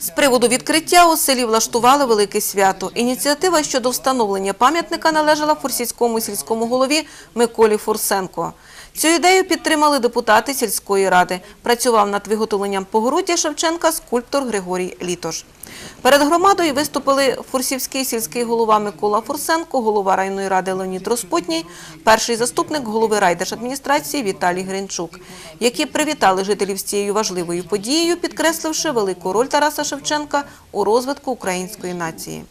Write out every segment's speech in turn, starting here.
З приводу відкриття у селі влаштували велике свято. Ініціатива щодо встановлення пам'ятника належала фурсійському сільському голові Миколі Фурсенко. Цю ідею підтримали депутати сільської ради. Працював над виготовленням погороддя Шевченка скульптор Григорій Літош. Перед громадою виступили фурсівський сільський голова Микола Фурсенко, голова районної ради Леонід Розпутній, перший заступник голови райдержадміністрації Віталій Гринчук, які привітали жителів з цією важливою подією, підкресливши велику роль Тараса Шевченка у розвитку української нації.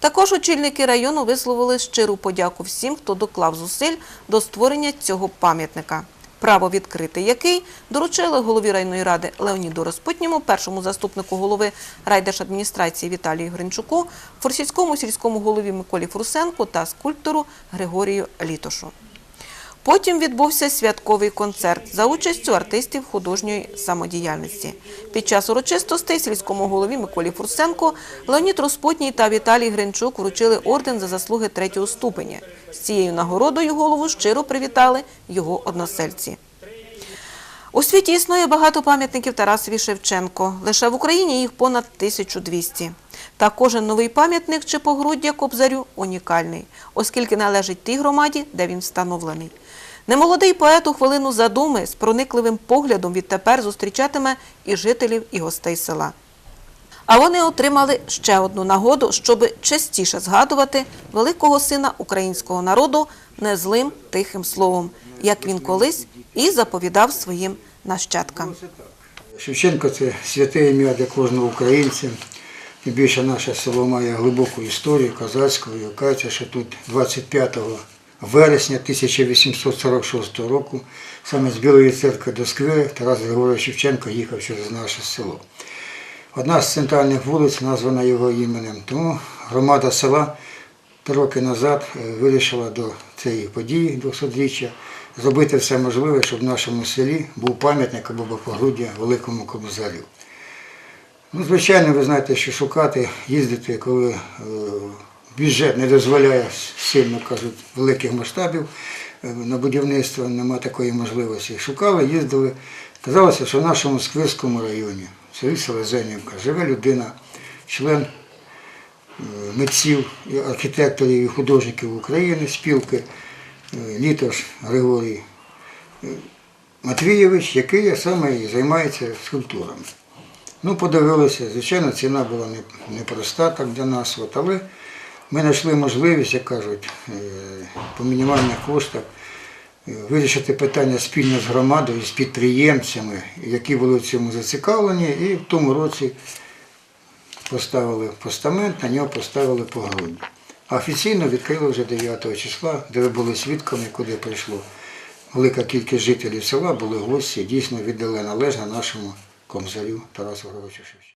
Також очільники району висловили щиру подяку всім, хто доклав зусиль до створення цього пам'ятника. Право відкрити який доручили голові районної ради Леоніду Розпутньому, першому заступнику голови райдержадміністрації Віталію Гринчуку, форсійському сільському голові Миколі Фрусенку та скульптору Григорію Літошу. Потім відбувся святковий концерт за участю артистів художньої самодіяльності. Під час урочистостей сільському голові Миколі Фурсенко Леонід Розпутній та Віталій Гринчук вручили орден за заслуги третього ступеня. З цією нагородою голову щиро привітали його односельці. У світі існує багато пам'ятників Тарасові Шевченко. Лише в Україні їх понад 1200. Та кожен новий пам'ятник чи погруддя Кобзарю унікальний, оскільки належить тій громаді, де він встановлений. Немолодий поет у хвилину задуми з проникливим поглядом відтепер зустрічатиме і жителів, і гостей села. А вони отримали ще одну нагоду, щоб частіше згадувати великого сина українського народу незлим тихим словом, як він колись і заповідав своїм нащадкам. Шевченко це святе ім'я для кожного українця. Тим більше наше село має глибоку історію козацьку. Окається, що тут 25 вересня 1846 року саме з Білої церкви до Сквери Тарас Григорович Шевченко їхав через наше село. Одна з центральних вулиць названа його іменем. Тому громада села три роки назад е, вирішила до цієї події 200-річчя зробити все можливе, щоб в нашому селі був пам'ятник або погруддя великому кобзарю. Ну, звичайно, ви знаєте, що шукати, їздити, коли е, бюджет не дозволяє сильно кажуть, великих масштабів е, на будівництво, немає такої можливості. Шукали, їздили. Казалося, що в нашому Сквирському районі, в селі Селезенівка, живе людина, член е, митців, архітекторів і художників України, спілки е, Літош Григорій Матвійович, який саме і займається скульптурами. Ну, подивилися, звичайно, ціна була не- непроста так для нас, от, але ми знайшли можливість, як кажуть, е, по мінімальних коштах е, вирішити питання спільно з громадою, з підприємцями, які були в цьому зацікавлені, і в тому році поставили постамент, на нього поставили погруддя. А офіційно відкрили вже 9 числа, де ви були свідками, куди прийшло велика кількість жителів села, були гості, дійсно віддали належне нашому комзарю Тарасу Шевченку.